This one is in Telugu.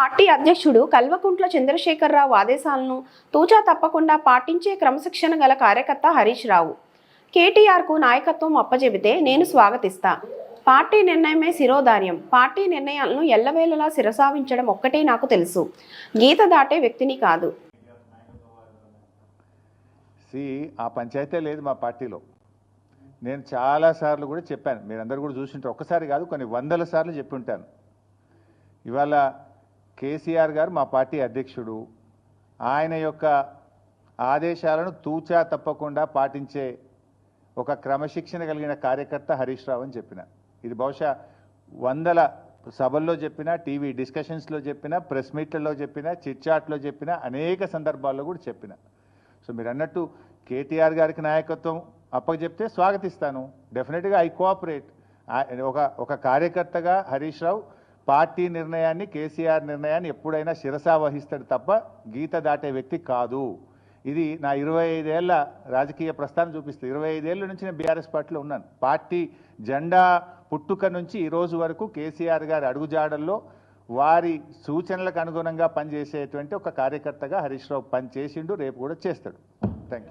పార్టీ అధ్యక్షుడు కల్వకుంట్ల చంద్రశేఖరరావు ఆదేశాలను తూచా తప్పకుండా పాటించే క్రమశిక్షణ గల కార్యకర్త హరీష్ రావు. కేటీఆర్కు నాయకత్వం అప్పజెబితే నేను స్వాగతిస్తా. పార్టీ నిర్ణయమే శిరోధార్యం. పార్టీ నిర్ణయాలను ఎల్లవేళలా శిరసావించడం ఒక్కటే నాకు తెలుసు. గీత దాటే వ్యక్తిని కాదు. సి ఆ పంచాయతీ లేదు మా పార్టీలో. నేను చాలాసార్లు కూడా చెప్పాను. మీరందరూ కూడా చూసింటారు. ఒక్కసారి కాదు కొన్ని వందల సార్లు చెప్పి ఉంటాను. ఇవాళ కేసీఆర్ గారు మా పార్టీ అధ్యక్షుడు. ఆయన యొక్క ఆదేశాలను తూచా తప్పకుండా పాటించే ఒక క్రమశిక్షణ కలిగిన కార్యకర్త హరీష్ రావు అని చెప్పిన. ఇది బహుశా వందల సభల్లో చెప్పిన టీవీ డిస్కషన్స్లో చెప్పిన ప్రెస్ మీట్లలో చెప్పిన చిట్చాట్లో చెప్పిన అనేక సందర్భాల్లో కూడా చెప్పిన. సో మీరు అన్నట్టు కేటీఆర్ గారికి నాయకత్వం అప్పచెప్తే స్వాగతిస్తాను. డెఫినెట్గా ఐ కోఆపరేట్. ఒక ఒక కార్యకర్తగా హరీష్ రావు పార్టీ నిర్ణయాన్ని కేసీఆర్ నిర్ణయాన్ని ఎప్పుడైనా శిరసా వహిస్తాడు తప్ప గీత దాటే వ్యక్తి కాదు. ఇది నా ఇరవై ఐదేళ్ళ రాజకీయ ప్రస్థానం చూపిస్తుంది. ఇరవై ఐదేళ్ళ నుంచి నేను బీఆర్ఎస్ పార్టీలో ఉన్నాను. పార్టీ జెండా పుట్టుక నుంచి ఈ రోజు వరకు కేసీఆర్ గారి అడుగుజాడల్లో వారి సూచనలకు అనుగుణంగా పనిచేసేటువంటి ఒక కార్యకర్తగా హరీష్ రావు పనిచేసిండు రేపు కూడా చేస్తాడు.